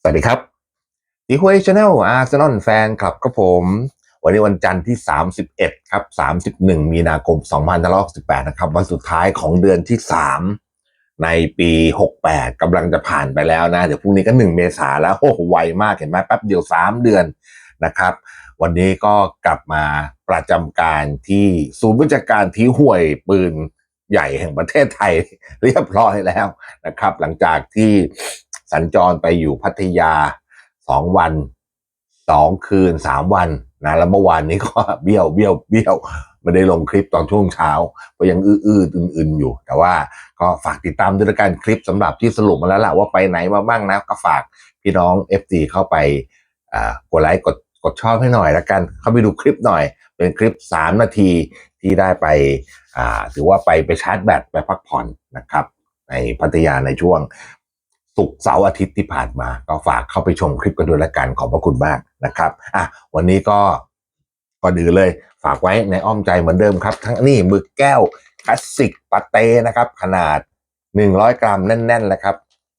สวัสดีครับดีคุยชาแนลอาร์เซนอลแฟนคลับครับผม วันนี้วันจันทร์ที่ 31 ครับ 31 มีนาคม 2568 นะครับ วันสุดท้ายของเดือนที่ 3 ในปี 68กำลังจะผ่านไปแล้วนะ เดี๋ยวพรุ่งนี้ก็ 1 เมษาแล้วโอ้โหไวมากเห็นไหมแป๊บเดียว 3 เดือนนะครับ วันนี้ก็กลับมาประจำการที่ศูนย์วิจัการที่ห่วยปืนใหญ่แห่งประเทศไทยเรียบร้อยแล้วนะครับ หลังจากที่ สัญจรไปอยู่พัทยาสองวันสองคืนสามวันนะแล้วเมื่อวานนี้ก็เบี้ยวเบี้ยวเบี้ยวไม่ได้ลงคลิปตอนช่วงเช้าก็ยังอื้ออื้ออื่นๆอยู่ แต่ว่าก็ฝากติดตามด้วยกันคลิปสำหรับที่สรุปมาแล้วล่ะว่าไปไหนมาบ้างนะก็ฝากพี่น้อง FT เข้าไปกดไลค์กดกดชอบให้หน่อยละกัน เข้าไปดูคลิปหน่อย เป็นคลิป 3 นาทีที่ได้ไปถือว่าไปไปชาร์จแบตไปพักผ่อนนะครับ ในพัทยาในช่วง ศุกร์เสาร์อาทิตย์ที่ผ่านมา ก็ฝากเข้าไปชมคลิปกันด้วยละกันขอบพระคุณมากนะครับอะวันนี้ก็ก็ดือเลย ฝากไว้ในอ้อมใจเหมือนเดิมครับ ทั้งนี่หมึกแก้วคลาสสิกปาเต้นะครับ ขนาด 100 กรัมแน่นๆเลยครับ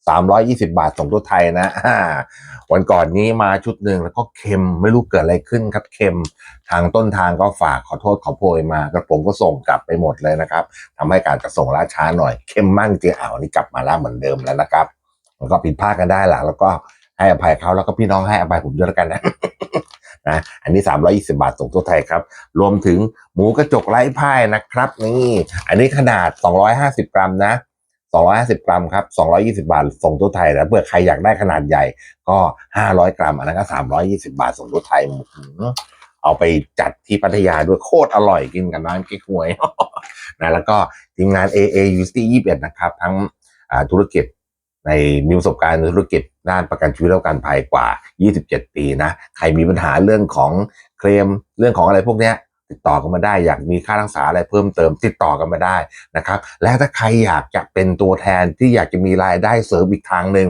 320 บาทส่งทั่วไทยนะ วันก่อนนี้มาชุดหนึ่งแล้วก็เค็มไม่รู้เกิดอะไรขึ้นครับเค็ม ทางต้นทางก็ฝากขอโทษขอโพยมากระผมก็ส่งกลับไปหมดเลยนะครับทำให้การจะส่งล่าช้าหน่อยเข้มมากจริงอ่าวนี้กลับมาแล้วเหมือนเดิมแล้วนะครับ มันก็ผิดพลาดกันได้แหละแล้วก็ให้อภัยเขาแล้วก็พี่น้องให้อภัยผมด้วยแล้วกันนะนะอันนี้ 320 บาทส่งทั่วไทยครับ รวมถึงหมูกระจกไร้พ่ายนะครับ นี่ อันนี้ขนาด 250 กรัมนะ 250 กรัมครับ 220 บาทส่งทั่วไทยแล้วเผื่อใครอยากได้ขนาดใหญ่ก็ 500 กรัม อันนั้นก็ 320 บาทส่งทั่วไทยอื้ออเอาไปจัดที่พัทยาด้วยโคตรอร่อยกินกับน้ำเก๊กฮวยนะแล้วก็ทีมงาน AA u c 21 นะครับ ทั้งธุรกิจ ในมีประสบการณ์ธุรกิจด้านประกันชีวิตและประกันภัยกว่า 27 ปีนะ ใครมีปัญหาเรื่องของเคลมเรื่องของอะไรพวกเนี้ยติดต่อกันมาได้ อยากมีค่ารักษาอะไรเพิ่มเติมติดต่อกันมาได้นะครับ และถ้าใครอยากจะเป็นตัวแทนที่อยากจะมีรายได้เสริมอีกทางหนึ่ง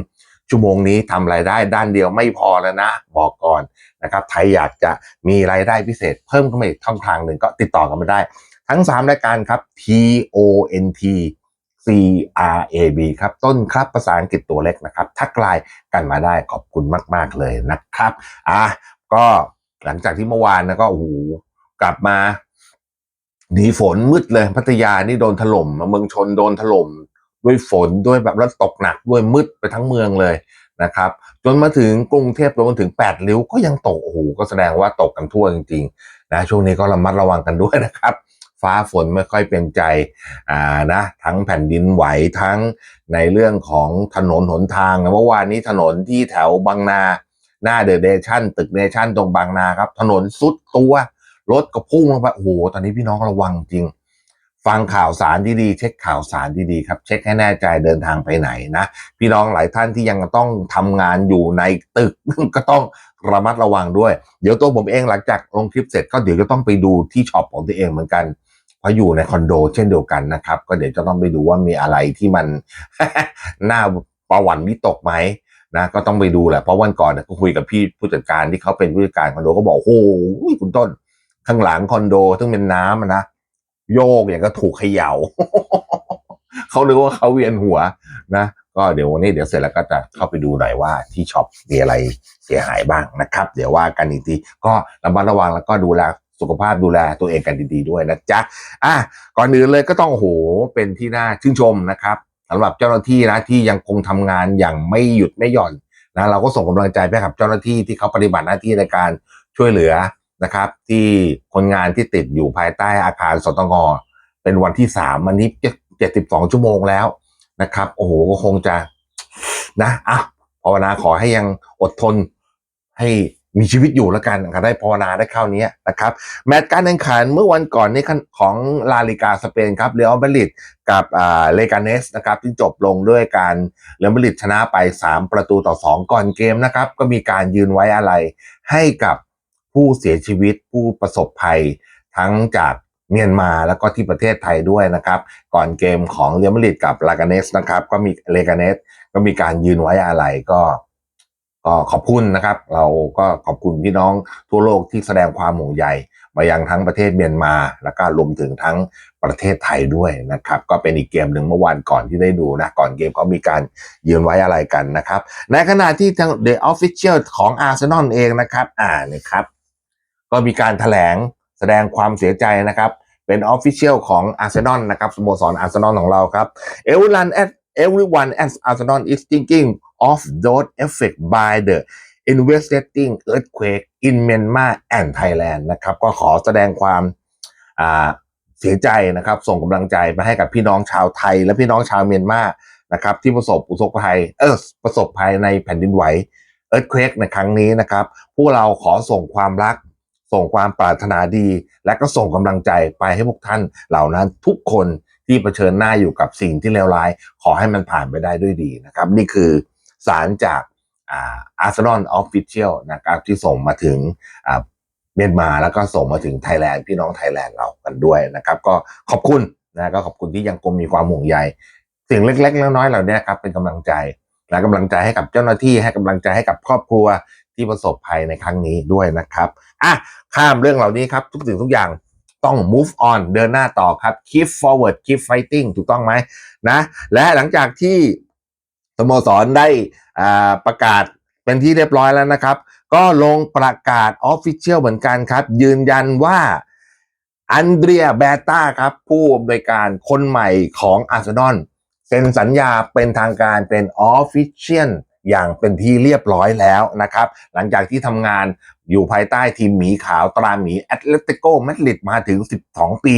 ชั่วโมงนี้ทำรายได้ด้านเดียวไม่พอแล้วนะ บอกก่อนนะครับใครอยากจะมีรายได้พิเศษ เพิ่มเข้ามาอีกช่องทางหนึ่งก็ติดต่อกันมาได้ ทั้ง 3 รายการครับ T O N T C R A B ครับ ต้นครับภาษาอังกฤษตัวเล็กนะครับ ทักไลน์กันมาได้ขอบคุณมาก ๆ เลยนะครับอะก็หลังจากที่เมื่อวานนะก็โอ้โหกลับมาหนีฝนมืดเลยพัทยานี่โดนถล่มเมืองชนโดนถล่มด้วยฝนด้วยแบบแล้วตกหนักด้วยมืดไปทั้งเมืองเลยนะครับ จนมาถึงกรุงเทพจนถึงแปดริ้วก็ยังตกโอ้โหก็แสดงว่าตกกันทั่วจริงๆนะช่วงนี้ก็ระมัดระวังกันด้วยนะครับ ฟ้าฝนไม่ค่อยเป็นใจอ่านะทั้งแผ่นดินไหวทั้งในเรื่องของถนนหนทางเมื่อวานนี้ถนนที่แถวบางนา หน้าเดอะเดชั่นตึกเดชั่นตรงบางนาครับ ถนนสุดตัวรถก็พุ่งลงไปโอ้โหตอนนี้พี่น้องระวังจริง ฟังข่าวสารดีๆเช็คข่าวสารดีๆครับเช็คให้แน่ใจเดินทางไปไหนนะ พี่น้องหลายท่านที่ยังต้องทำงานอยู่ในตึกก็ต้องระมัดระวังด้วย เดี๋ยวตัวผมเองหลังจากลงคลิปเสร็จก็เดี๋ยวจะต้องไปดูที่ช็อปของตัวเองเหมือนกัน เพราะอยู่ในคอนโด เช่นเดียวกันนะครับ ก็เดี๋ยวจะต้องไปดูว่ามีอะไรที่มันน่าประวัติวิตกไหมนะก็ต้องไปดูแหละเพราะวันก่อนเนี่ยก็คุยกับพี่ผู้จัดการที่เขาเป็นผู้จัดการคอนโดก็บอกโอ้โหคุณต้น ข้างหลังคอนโดซึ่งเป็นน้ำนะโยกอย่างก็ถูกเขย่าเขาเลยว่าเขาเวียนหัวนะก็เดี๋ยววันนี้เดี๋ยวเสร็จแล้วก็จะเข้าไปดูหน่อยว่าที่ช็อปมีอะไรเสียหายบ้างนะครับ เดี๋ยวว่ากันอีกทีก็ระมัดระวังแล้วก็ดูแล สุขภาพดูแลตัวเองกันดีๆด้วยนะจ๊ะอะก่อนอื่นเลยก็ต้องโหเป็นที่น่าชื่นชมนะครับสำหรับเจ้าหน้าที่นะที่ยังคงทำงานอย่างไม่หยุดไม่หย่อนนะเราก็ส่งกำลังใจไปกับเจ้าหน้าที่ที่เขาปฏิบัติหน้าที่ในการช่วยเหลือนะครับ ที่คนงานที่ติดอยู่ภายใต้อาคารสตงเป็นวันที่สามวันนี้เจ็ดสิบสองชั่วโมงแล้วนะครับ โอ้โหก็คงจะนะอะภาวนาขอให้ยังอดทนให้ มีชีวิตอยู่แล้วกันนะครับได้ภาวนาได้เข้านี้นะครับแมตช์การแข่งขันเมื่อวันก่อนนี้ของลาลิกาสเปนครับเรอัลมาดริดกับอ่าเลกาเนสนะครับที่จบลงด้วยการเรอัลมาดริดชนะไป 3 ประตูต่อ 2 ก่อนเกมนะครับ ก็มีการยืนไว้อะไรให้กับผู้เสียชีวิตผู้ประสบภัยทั้งจากเมียนมาแล้วก็ที่ประเทศไทยด้วยนะครับ ก่อนเกมของเรอัลมาดริดกับลากาเนสนะครับก็มีเลกาเนสก็มีการยืนไว้อะไรก็ ก็ขอบคุณนะครับ เราก็ขอบคุณพี่น้องทั่วโลกที่แสดงความห่วงใยมายังทั้งประเทศเมียนมา แล้วก็รวมถึงทั้งประเทศไทยด้วยนะครับ ก็เป็นอีกเกมหนึ่งเมื่อวานก่อนที่ได้ดูนะ ก่อนเกมเขามีการยืนไว้อะไรกันนะครับ ในขณะที่ทาง The Official ของอาร์เซนอลเองนะครับ อ่านี่ครับ ก็มีการแถลงแสดงความเสียใจนะครับเป็น Official ของอาร์เซนอลนะครับสโมสรอาร์เซนอลของเราครับ Everyone at everyone at Arsenal is thinking of those affected by the investigating earthquake in Myanmar and Thailand นะครับ ก็ขอแสดงความเสียใจนะครับ ส่งกำลังใจมาให้กับพี่น้องชาวไทย และพี่น้องชาวเมียนมานะครับ ที่ประสบอุทกภัยเออประสบภัยในแผ่นดินไหว earthquake ในครั้งนี้นะครับ พวกเราขอส่งความรัก ส่งความปรารถนาดี และก็ส่งกำลังใจไปให้พวกท่านเหล่านั้นทุกคนที่เผชิญหน้าอยู่กับสิ่งที่เลวร้าย ขอให้มันผ่านไปได้ด้วยดีนะครับ นี่คือ สารจากอาร์เซนอลออฟฟิเชียลนะครับที่ส่งมาถึงเมียนมาแล้วก็ส่งมาถึงไทยแลนด์พี่น้องไทยแลนด์เรากันด้วยนะครับ ก็ขอบคุณนะก็ขอบคุณที่ยังคงมีความห่วงใยสิ่งเล็กๆน้อยๆเหล่านี้ครับเป็นกำลังใจและกำลังใจให้กับเจ้าหน้าที่ให้กำลังใจให้กับครอบครัวที่ประสบภัยในครั้งนี้ด้วยนะครับอะข้ามเรื่องเหล่านี้ครับทุกสิ่งทุกอย่างต้อง move on เดินหน้าต่อครับ keep forward keep fighting ถูกต้องไหมนะ และหลังจากที่ สโมสรได้อ่าประกาศเป็นที่เรียบร้อยแล้วนะครับ ก็ลงประกาศออฟฟิเชียลเหมือนกันครับ ยืนยันว่าอันเดรียแบต้าครับ ผู้อำนวยการคนใหม่ของอาร์เซนอลเซ็นสัญญาเป็นทางการเป็นออฟฟิเชียลอย่างเป็นที่เรียบร้อยแล้วนะครับ หลังจากที่ทำงานอยู่ภายใต้ทีมหมีขาวตราหมีแอตเลติโกมาดริดมาถึง 12 ปี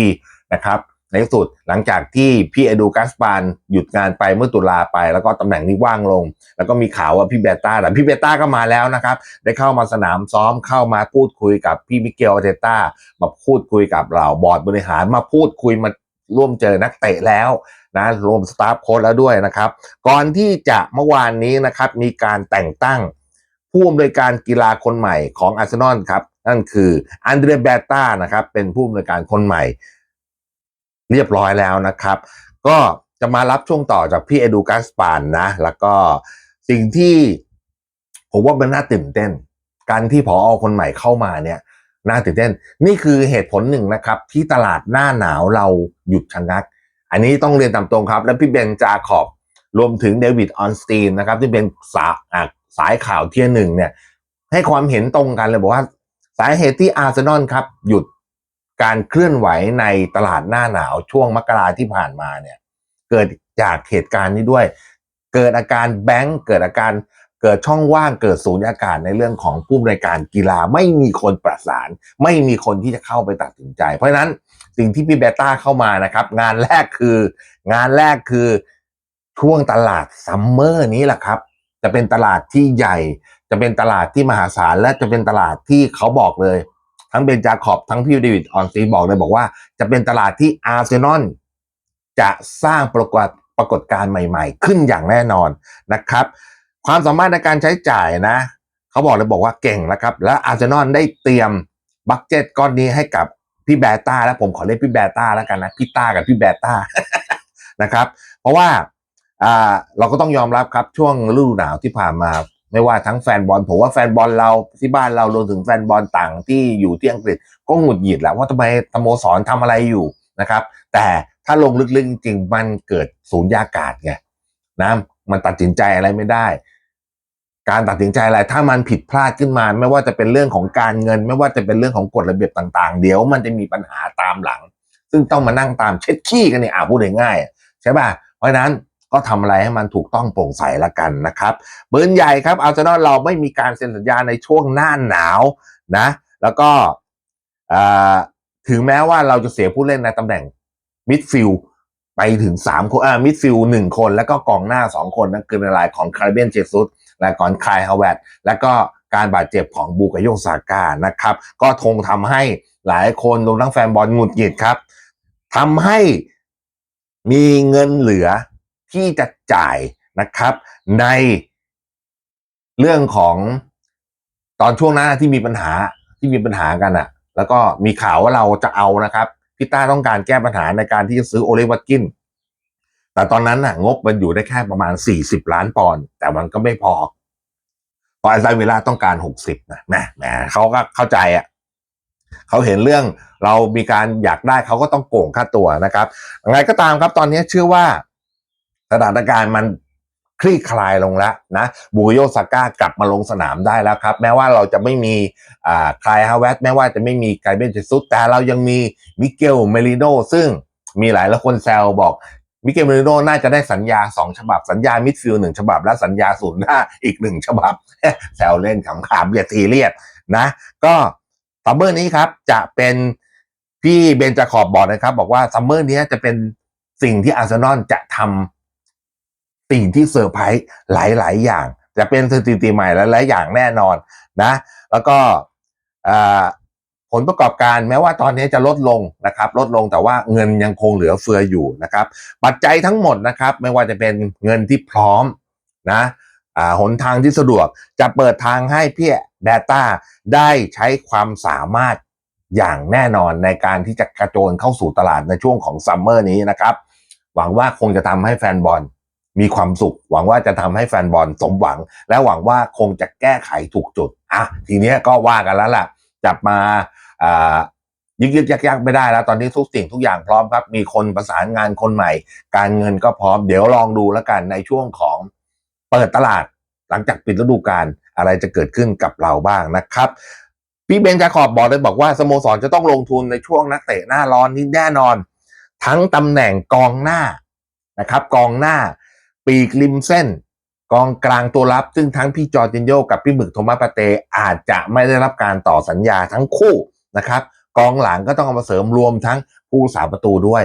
นะครับ ในที่สุดหลังจากที่พี่เอดูกัสปานหยุดงานไปเมื่อตุลาไป แล้วก็ตำแหน่งนี้ว่างลง แล้วก็มีข่าวว่าพี่เบต้าแต่พี่เบต้าก็มาแล้วนะครับ ได้เข้ามาสนามซ้อมเข้ามาพูดคุยกับพี่มิเกลอาเตต้ามาพูดคุยกับเหล่าบอร์ดบริหารมาพูดคุยมาร่วมเจอนักเตะแล้วนะรวมสตาฟโค้ชแล้วด้วยนะครับ ก่อนที่จะเมื่อวานนี้นะครับมีการแต่งตั้ง ผู้อำนวยการกีฬาคนใหม่ของอาร์เซนอลครับนั่นคืออันเดรเบต้านะครับเป็นผู้อำนวยการคนใหม่ เรียบร้อยแล้วนะครับ ก็จะมารับช่วงต่อจากพี่เอดูกัสปานนะ แล้วก็สิ่งที่ผมว่ามันน่าตื่นเต้น การที่ผออคนใหม่เข้ามาเนี่ยน่าตื่นเต้น นี่คือเหตุผลหนึ่งนะครับ ที่ตลาดหน้าหนาวเราหยุดชะงัก อันนี้ต้องเรียนตามตรงครับ และพี่เบนจาขอบรวมถึงเดวิดออนสตีนนะครับ ที่เป็นสาสายข่าวเที่ยหนึ่งเนี่ย ให้ความเห็นตรงกันเลยบอกว่า สาเหตุที่อาร์เซนอลครับ หยุด การเคลื่อนไหวในตลาดหน้าหนาวช่วงมกราที่ผ่านมาเนี่ยเกิดจากเหตุการณ์นี้ด้วย เกิดอาการแบงก์เกิดอาการเกิดช่องว่างเกิดสูญญากาศในเรื่องของผู้บริการกีฬาไม่มีคนประสาน ไม่มีคนที่จะเข้าไปตัดสินใจ เพราะฉะนั้นสิ่งที่พี่เบต้าเข้ามานะครับ งานแรกคือ งานแรกคือช่วงตลาดซัมเมอร์นี้แหละครับ จะเป็นตลาดที่ใหญ่ จะเป็นตลาดที่มหาศาลและจะเป็นตลาดที่เขาบอกเลย ทั้งเบนจาขอบทั้งพี่เดวิดออนซีบอกเลยบอกว่า จะเป็นตลาดที่อาร์เซนอลจะสร้างปรากฏปรากฏการณ์ใหม่ๆ ขึ้นอย่างแน่นอนนะครับ ความสามารถในการใช้จ่ายนะ เขาบอกเลยบอกว่าเก่งนะครับ และอาร์เซนอลได้เตรียมบัคเจ็ตก้อนนี้ให้กับพี่แบต้าและผมขอเรียกพี่แบต้าแล้วกันนะพี่ต้ากับพี่แบต้านะครับ เพราะว่าเราก็ต้องยอมรับครับช่วงฤดูหนาวที่ผ่านมา ไม่ว่าทั้งแฟนบอลผมว่าแฟนบอลเราที่บ้านเรารวมถึงแฟนบอลต่างที่อยู่ที่อังกฤษก็หงุดหงิดแหละว่าทำไมสโมสรทำอะไรอยู่นะครับ แต่ถ้าลงลึกๆจริงๆมันเกิดสูญญากาศไงนะมันตัดสินใจอะไรไม่ได้ การตัดสินใจอะไรถ้ามันผิดพลาดขึ้นมา ไม่ว่าจะเป็นเรื่องของการเงิน ไม่ว่าจะเป็นเรื่องของกฎระเบียบต่างๆ เดี๋ยวมันจะมีปัญหาตามหลัง ซึ่งต้องมานั่งตามเช็ดขี้กันเนี่ยอ่าพูดง่ายๆใช่ป่ะเพราะฉะนั้น ก็ทำอะไรให้มันถูกต้องโปร่งใสละกันนะครับเบิร์นใหญ่ครับอาร์เซนอลเราไม่มีการเซ็นสัญญาในช่วงหน้าหนาวนะ แล้วก็ถึงแม้ว่าเราจะเสียผู้เล่นในตำแหน่งมิดฟิลไปถึง3คนอ่ามิดฟิลหนึ่งคน แล้วก็กองหน้า 2 คนนั่นคือในรายของคาร์เบียนเจซุสและก่อนคายฮาวเวตแล้วก็การบาดเจ็บของบูกาโยซาก้านะครับ ก็ทงทำให้หลายคนรวมทั้งแฟนบอลหงุดหงิดครับทำให้มีเงินเหลือ ที่จะจ่ายนะครับ ในเรื่องของตอนช่วงหน้าที่มีปัญหาที่มีปัญหากันอะแล้วก็มีข่าวว่าเราจะเอานะครับพิต้าต้องการแก้ปัญหาในการที่จะซื้อโอเลวัตกิน แต่ตอนนั้นน่ะ งบมันอยู่ได้แค่ประมาณ 40 ล้านปอนด์แต่มันก็ไม่พอพราะไอซาเวลาต้องการ 60นะแหมแหมเขาก็เข้าใจอะเขาเห็นเรื่องเรามีการอยากได้เขาก็ต้องโก่งค่าตัวนะครับยังไงก็ตามครับตอนนี้เชื่อว่า สถานการณ์มันคลี่คลายลงแล้วนะบูโยซาก้ากลับมาลงสนามได้แล้วครับ แม้ว่าเราจะไม่มีคลายฮาวเวสแม้ว่าจะไม่มีไกเบนเจซุสแต่เรายังมีมิเกลเมลิโนซึ่งมีหลายหลายคนแซวบอกมิเกลเมลิโนน่าจะได้สัญญา 2 ฉบับ สัญญามิดฟิลด์หนึ่งฉบับ และสัญญาศูนย์หน้าอีกหนึ่งฉบับ แซวเล่นขำๆอย่าทีเรียดนะ ก็ซัมเมอร์นี้ครับจะเป็นพี่เบนจาขอบบอกนะครับ บอกว่าซัมเมอร์นี้จะเป็นสิ่งที่อาร์เซนอลจะทำ สิ่งที่เซอร์ไพรส์หลาย ๆ อย่าง จะเป็นสถิติใหม่หลาย ๆ อย่างแน่นอนนะ แล้วก็ผลประกอบการแม้ว่าตอนนี้จะลดลงนะครับ ลดลงแต่ว่าเงินยังคงเหลือเฟืออยู่นะครับ ปัจจัยทั้งหมดนะครับ ไม่ว่าจะเป็นเงินที่พร้อมนะอ่าหนทางที่สะดวกจะเปิดทางให้พี่แบต้าได้ใช้ความสามารถอย่างแน่นอนในการที่จะกระโจนเข้าสู่ตลาดในช่วงของซัมเมอร์นี้นะครับ หวังว่าคงจะทำให้แฟนบอล มีความสุข หวังว่าจะทำให้แฟนบอลสมหวัง และหวังว่าคงจะแก้ไขถูกจุดอะทีเนี้ยก็ว่ากันแล้วล่ะ จับมาอ่ายึกยึกยักยักไม่ได้แล้ว ตอนนี้ทุกสิ่งทุกอย่างพร้อมครับ มีคนประสานงานคนใหม่ การเงินก็พร้อม เดี๋ยวลองดูแล้วกันในช่วงของเปิดตลาด หลังจากปิดฤดูกาลอะไรจะเกิดขึ้นกับเราบ้างนะครับพี่เบนจาขอบบอกเลยบอกว่าสโมสรจะต้องลงทุนในช่วงนักเตะหน้าร้อนนี้แน่นอน ทั้งตำแหน่งกองหน้านะครับ กองหน้า ปีกริมเส้น กองกลางตัวรับ ซึ่งทั้งพี่จอร์จินโยกับพี่หมึกโทมัสปาเตอาจจะไม่ได้รับการต่อสัญญาทั้งคู่นะครับกองหลังก็ต้องเอามาเสริมรวมทั้งผู้สาประตูด้วย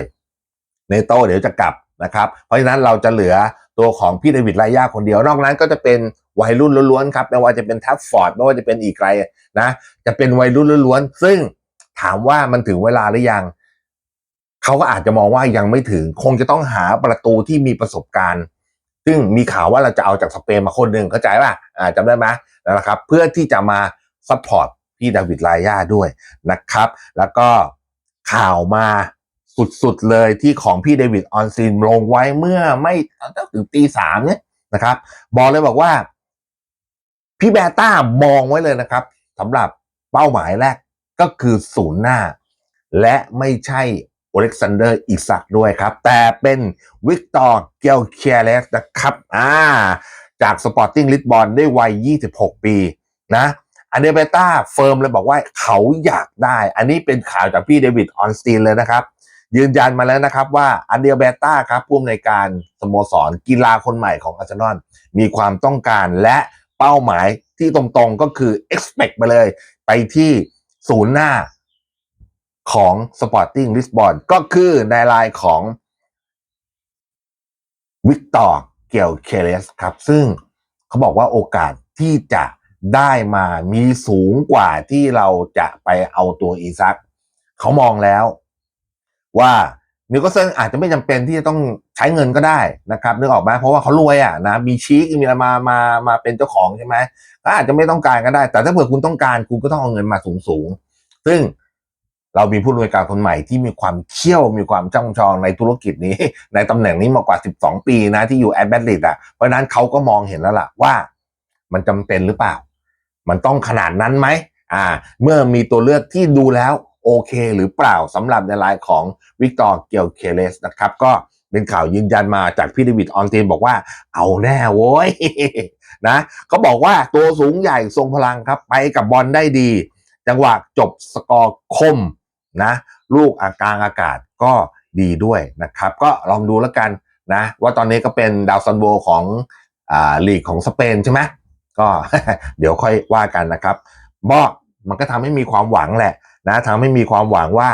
เนโต้เดี๋ยวจะกลับนะครับ เพราะฉะนั้นเราจะเหลือตัวของพี่เดวิดไลยาคนเดียวนอกนั้นก็จะเป็นวัยรุ่นล้วนๆครับไม่ว่าจะเป็นทัฟฟอร์ดไม่ว่าจะเป็นอีกใครนะจะเป็นวัยรุ่นล้วนๆซึ่งถามว่ามันถึงเวลาหรือยังเขาก็อาจจะมองว่ายังไม่ถึง คงจะต้องหาประตูที่มีประสบการณ์ ซึ่งมีข่าวว่าเราจะเอาจากสเปนมาคนหนึ่งเข้าใจป่ะอ่าจำได้ไหมนะครับเพื่อที่จะมาซัพพอร์ตพี่ดาวิดไลยาด้วยนะครับ แล้วก็ข่าวมาสุดๆเลยที่ของพี่เดวิดออนซินลงไว้เมื่อไม่ถึงตีสามเนี่ยนะครับ บอกเลยบอกว่า พี่แบต้ามองไว้เลยนะครับสำหรับเป้าหมายแรกก็คือศูนย์หน้า และไม่ใช่ อเล็กซานเดอร์อิซักด้วยครับ แต่เป็นวิกตอร์เกลเคียเลสนะครับอ่าจากสปอร์ติ้งลิสบอนได้วัย 26 ปีนะอันเดเบต้าเฟิร์มเลยบอกว่าเขาอยากได้ อันนี้เป็นข่าวจากพี่เดวิดออนสตีนเลยนะครับ ยืนยันมาแล้วนะครับว่าอันเดียเบต้าครับผู้อำนวยการสโมสรกีฬาคนใหม่ของอาร์เซนอลมีความต้องการและเป้าหมายที่ตรงๆก็คือ expect ไปเลย ไปที่ศูนย์หน้า ของ Sporting Lisbon ก็คือในรายของวิกตอร์เกลเคเลสครับ ซึ่งเขาบอกว่าโอกาสที่จะได้มามีสูงกว่าที่เราจะไปเอาตัวอีซักเขามองแล้ว ว่านิวคาสเซิลอาจจะไม่จำเป็นที่จะต้องใช้เงินก็ได้นะครับนึกออกไหมเพราะว่าเขารวยอะนะมีชีคมีอะไรมามามาเป็นเจ้าของใช่ไหมก็อาจจะไม่ต้องการก็ได้ แต่ถ้าเผื่อคุณต้องการคุณก็ต้องเอาเงินมาสูงสูงๆซึ่ง เรามีผู้บริการคนใหม่ที่มีความเชี่ยวมีความจ้องจองในธุรกิจนี้ ในตำแหน่งนี้มากว่า 12 ปีนะที่อยู่แอดแบดลิดอะเพราะนั้นเขาก็มองเห็นแล้วล่ะว่า มันจำเป็นหรือเปล่า มันต้องขนาดนั้นไหมอ่า เมื่อมีตัวเลือกที่ดูแล้วโอเคหรือเปล่าสำหรับในรายของวิกตอร์เกียวเคเลสนะครับ ก็เป็นข่าวยืนยันมาจากพี่เดวิดออนตีนบอกว่า เอาแน่โว้ยนะเขาบอกว่าตัวสูงใหญ่ทรงพลังครับ ไปกับบอลได้ดี จังหวะจบสกอร์คม นะลูกอากลางอากาศก็ดีด้วยนะครับ ก็ลองดูแล้วกันนะว่าตอนนี้ก็เป็นดาวซันโวของอ่าลีกของสเปนใช่ไหมก็เดี๋ยวค่อยว่ากันนะครับบอกมันก็ทำให้มีความหวังแหละนะทำให้มีความหวังว่า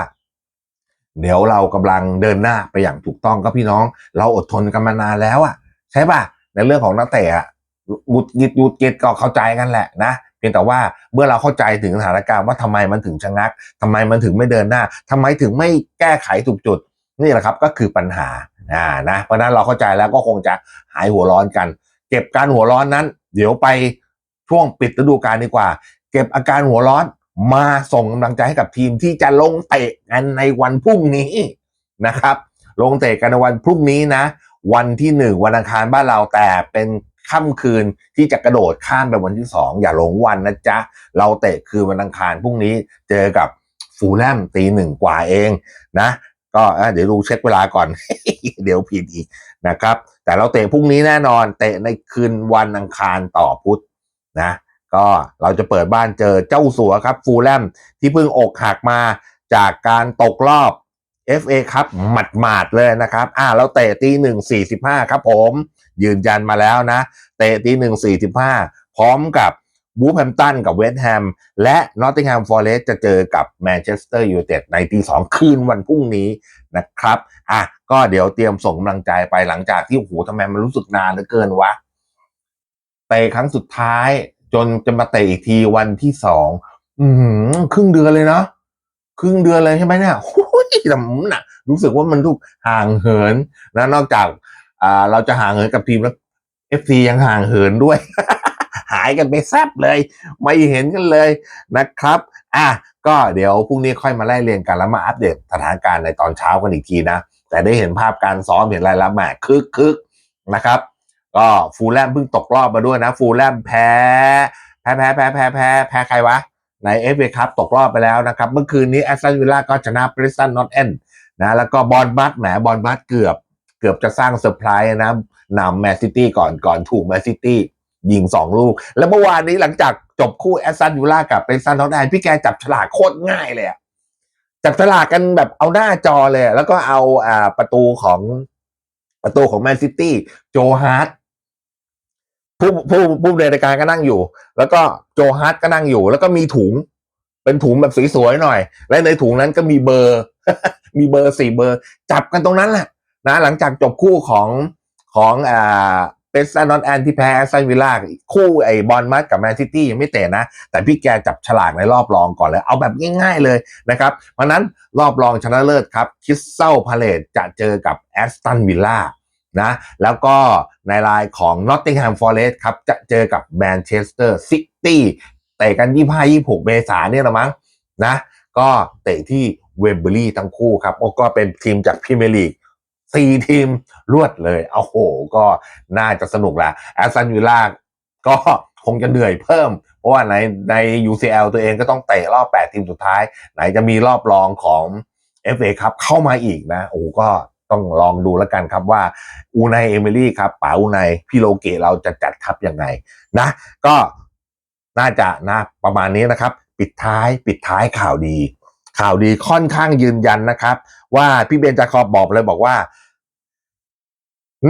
เดี๋ยวเรากำลังเดินหน้าไปอย่างถูกต้องก็พี่น้อง เราอดทนกันมานานแล้วอะ่ะ ใช่ป่ะในเรื่องของนักเตะอะบุดยิดยุดเกตก็เข้าใจกันแหละนะ พียงแต่ว่าเมื่อเราเข้าใจถึงสถานการณ์ว่าทำไมมันถึงชะงักทำไมมันถึงไม่เดินหน้าทำไมถึงไม่แก้ไขถูกจุด นี่แหละครับก็คือปัญหาอ่านะเพราะฉะนั้นเราเข้าใจแล้วก็คงจะหายหัวร้อนกัน เก็บการหัวร้อนนั้น เดี๋ยวไปช่วงปิดฤดูกาลดีกว่า เก็บอาการหัวร้อนมาส่งกำลังใจให้กับทีมที่จะลงเตะกันในวันพรุ่งนี้นะครับ ลงเตะกันในวันพรุ่งนี้นะ วันที่หนึ่งวันอังคารบ้านเราแต่เป็น ค่ำคืนที่จะกระโดดข้ามไปวันที่สองอย่าหลงวันนะจ๊ะ เราเตะคือวันอังคารพรุ่งนี้เจอกับฟูลแลมตีหนึ่งกว่าเองนะ ก็เดี๋ยวดูเช็คเวลาก่อน เดี๋ยวผิดอีกนะครับ แต่เราเตะพรุ่งนี้แน่นอน เตะในคืนวันอังคารต่อพุธนะ ก็เราจะเปิดบ้านเจอเจ้าสัวครับฟูลแลมที่เพิ่งอกหักมาจากการตกรอบ FA ครับหมัดหมาดเลยนะครับ อ่าเราเตะตีหนึ่งสี่สิบห้าครับผม ยืนยันมาแล้วนะ เตะตีหนึ่งสี่สิบห้าพร้อมกับบูแฮมตันกับเวสต์แฮมและนอตติงแฮมฟอร์เรสจะเจอกับแมนเชสเตอร์ยูไนเต็ดในตีสองคืนวันพรุ่งนี้นะครับ อะ ก็เดี๋ยวเตรียมส่งกำลังใจไปหลังจากที่โอ้โหทำไมมันรู้สึกนานเหลือเกินวะเตะครั้งสุดท้ายจนจะมาเตะอีกทีวันที่สองอือหือครึ่งเดือนเลยเนาะครึ่งเดือนเลยใช่ไหมเนี่ยโอ้ยแต่ผมน่ะ รู้สึกว่ามันลูกห่างเหินนะนอกจาก อ่าเราจะห่างเหินกับทีมแล้วเอฟซียังห่างเหินด้วย หายกันไปแซบเลย ไม่เห็นกันเลยนะครับ อะก็เดี๋ยวพรุ่งนี้ค่อยมาไล่เรียงกันแล้วมาอัปเดตสถานการณ์ในตอนเช้ากันอีกทีนะ แต่ได้เห็นภาพการซ้อมเห็นอะไรแล้วแหมคึกคึกนะครับ ก็ฟูลแลมเพิ่งตกรอบมาด้วยนะ ฟูลแลมแพ้แพ้แพ้แพ้แพ้แพ้แพ้ใครวะในเอฟเอคัพตกรอบไปแล้วนะครับ เมื่อคืนนี้แอสตันวิลล่าก็ชนะบริสตันนอตเอนนะแล้วก็บอลบัตแหมบอลบัตเกือบ เกือบจะสร้างเซอร์ไพรส์นะนำแมนซิตี้ก่อนก่อนถูกแมนซิตี้ยิงสองลูก แล้วเมื่อวานนี้หลังจากจบคู่แอสตันวิลล่ากับบริสตันนอตเอนพี่แกจับฉลากโคตรง่ายเลยจับฉลากกันแบบเอาหน้าจอเลย แล้วก็เอาอ่าประตูของประตูของแมนซิตี้โจฮาร์ดผู้ผู้ผู้ในรายการก็นั่งอยู่ แล้วก็โจฮัตก็นั่งอยู่ แล้วก็มีถุง เป็นถุงแบบสวยๆหน่อย และในถุงนั้นก็มีเบอร์ มีเบอร์สี่เบอร์ จับกันตรงนั้นแหละ นะหลังจากจบคู่ของของอ่าเปสซานอนแอนที่แพ้แอสตันวิลล่าคู่ไอ้บอลมัดกับแมนซิตี้ยังไม่เตะนะ แต่พี่แกจับฉลากในรอบรองก่อนเลย เอาแบบง่ายๆเลยนะครับ เพราะนั้นรอบรองชนะเลิศครับ คิสเซลพาเลตจะเจอกับแอสตันวิลล่านะแล้วก็ในรายของ Nottingham Forest ครับ จะเจอกับ Manchester City เตะกัน 25-26 เมษายนเนี่ยละมั้งนะ ก็เตะที่เวมเบลีทั้งคู่ครับโอ้ก็เป็นทีมจากพรีเมียร์ลีก สี่ทีมรวดเลยโอ้โห ก็น่าจะสนุกละแอสตันวิลล่าก็คงจะเหนื่อยเพิ่ม เพราะว่าในใน UCL ตัวเองก็ต้องเตะรอบ 8 ทีมสุดท้าย ไหนจะมีรอบรองของ FA ครับเข้ามาอีกนะ โอ้ก็ต้องลองดูแล้วกันครับว่าอูไนเอมิลี่ครับป๋าอูไนพี่โลเกะเราจะจัดทัพยังไงนะ ก็น่าจะนะประมาณนี้นะครับ ปิดท้ายปิดท้ายข่าวดี ข่าวดีค่อนข้างยืนยันนะครับ ว่าพี่เบนจาคอบบอกเลยบอกว่า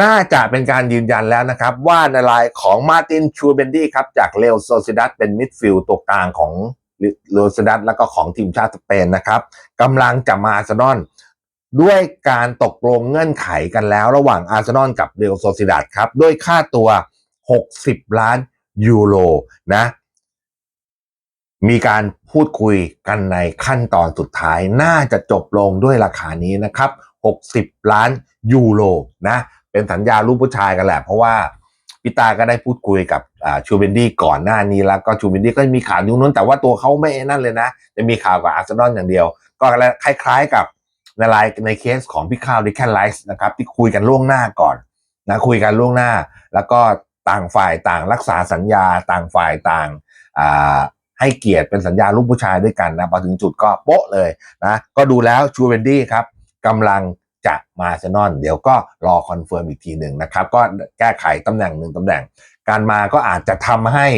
น่าจะเป็นการยืนยันแล้วนะครับว่าในรายของมาร์ตินชูเบนดี้ครับจากเลโอโซซิดัสเป็นมิดฟิลด์ตัวกลางของเลโอโซซิดัสแล้วก็ของทีมชาติสเปนนะครับกำลังจะมาอาร์เซนอลด้วยการตกลงเงื่อนไขกันแล้วระหว่างอาร์เซนอลกับเรอัลโซซิดัสครับด้วยค่าตัว 60 ล้านยูโรนะมีการพูดคุยกันในขั้นตอนสุดท้าย น่าจะจบลงด้วยราคานี้นะครับ 60 ล้านยูโรนะ เป็นสัญญาลูกผู้ชายกันแหละ เพราะว่าพี่ตาก็ได้พูดคุยกับชูเบนดี้ก่อนหน้านี้แล้วก็ชูเบนดี้ก็มีข่าวอยู่นู้น แต่ว่าตัวเขาไม่นั่นเลยนะ จะมีข่าวกับอาร์เซนอลอย่างเดียว ก็คล้ายๆกับในรายในเคสของพี่ข้าวดิแคนไลส์นะครับ ที่คุยกันล่วงหน้าก่อนนะคุยกันล่วงหน้า แล้วก็ต่างฝ่ายต่างรักษาสัญญาต่างฝ่ายต่างให้เกียรติเป็นสัญญาลูกผู้ชายด้วยกันนะพอถึงจุดก็โป๊ะเลยนะก็ดูแล้วชูเวนดี้ครับกำลัง จะมาอาร์เซนอลเดี๋ยวก็รอคอนเฟิร์มอีกทีหนึ่งนะครับ ก็แก้ไขตำแหน่งหนึ่งตำแหน่ง การมาก็อาจจะทำให้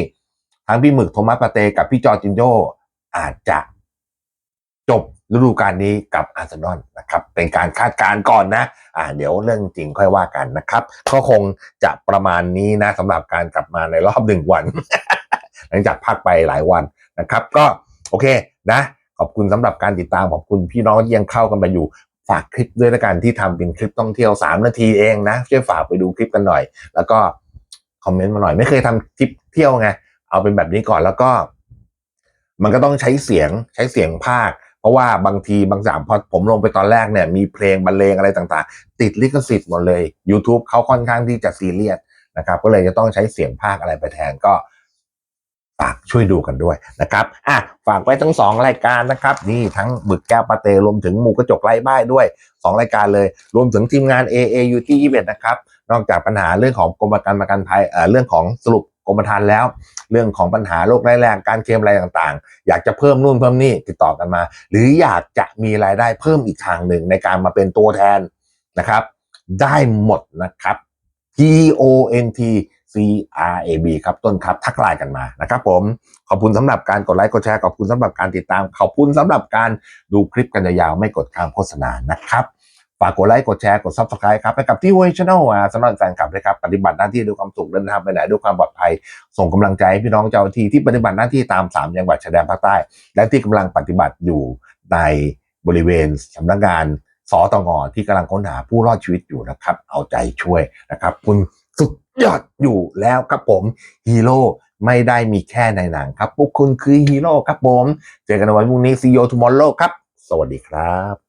ทั้งพี่หมึกโทมัสปาเตกับพี่จอร์จินโยอาจจะจบฤดูกาลนี้กับอาร์เซนอลนะครับ เป็นการคาดการณ์ก่อนนะ อ่า เดี๋ยวเรื่องจริงค่อยว่ากันนะครับ ก็คงจะประมาณนี้นะสำหรับการกลับมาในรอบหนึ่งวัน หลังจากพักไปหลายวันนะครับ ก็โอเคนะ ขอบคุณสำหรับการติดตามขอบคุณพี่น้องที่ยังเข้ากันมาอยู่ ฝากคลิปด้วยละกันที่ทำเป็นคลิปท่องเที่ยว 3 นาทีเองนะช่วยฝากไปดูคลิปกันหน่อย แล้วก็คอมเมนต์มาหน่อยไม่เคยทำคลิปเที่ยวไงเอาเป็นแบบนี้ก่อนแล้วก็ มันก็ต้องใช้เสียงใช้เสียงภาค เพราะว่าบางทีบางสามพอผมลงไปตอนแรกเนี่ย มีเพลงบรรเลงอะไรต่างๆ ติดลิขสิทธิ์หมดเลย YouTube เขาค่อนข้างที่จะซีเรียสนะครับ ก็เลยจะต้องใช้เสียงภาคอะไรไปแทนก็ ฝากช่วยดูกันด้วยนะครับอะฝากไว้ทั้งสองรายการนะครับ นี่ทั้งบึกแก้วปาเตรวมถึงหมูกระจกไร้บ้ายด้วยสองรายการเลย รวมถึงทีมงาน AAU ที่21นะครับนอกจากปัญหาเรื่องของกรมประกันประกันภัยเอ่อเรื่องของสรุปกรมธรรม์แล้ว เรื่องของปัญหาโรคร้ายแรงการเคลมอะไรต่างๆ อยากจะเพิ่มนู่นเพิ่มนี่ติดต่อกันมา หรืออยากจะมีรายได้เพิ่มอีกทางหนึ่งในการมาเป็นตัวแทนนะครับ ได้หมดนะครับ T O N T C R A B ครับต้นครับทักไลน์กันมานะครับผมขอบคุณสำหรับการกดไลค์กดแชร์ขอบคุณสำหรับการติดตาม ขอบคุณสำหรับการดูคลิปกันยาวๆไม่กดข้ามโฆษณานะครับฝากกดไลค์กดแชร์กด subscribe ครับให้กับที่ w a y Channel อ่าสำหรับแฟนคลับเลยครับปฏิบัติหน้าที่ด้วยความสุขเดินทางไปไหนด้วยความปลอดภัย ส่งกำลังใจให้พี่น้องเจ้าที่ที่ปฏิบัติหน้าที่ตาม3จังหวัดชายแดนภาคใต้ และที่กำลังปฏิบัติอยู่ในบริเวณสำนักงานสตงที่กำลังค้นหาผู้รอดชีวิตอยู่นะครับ เอาใจช่วยนะครับ คุณ ยอดอยู่แล้วครับผมฮีโร่ไม่ได้มีแค่ในหนังครับพวกคุณคือฮีโร่ครับผม เจอกันในวันพรุ่งนี้ซีโอทูมอลโลครับ สวัสดีครับ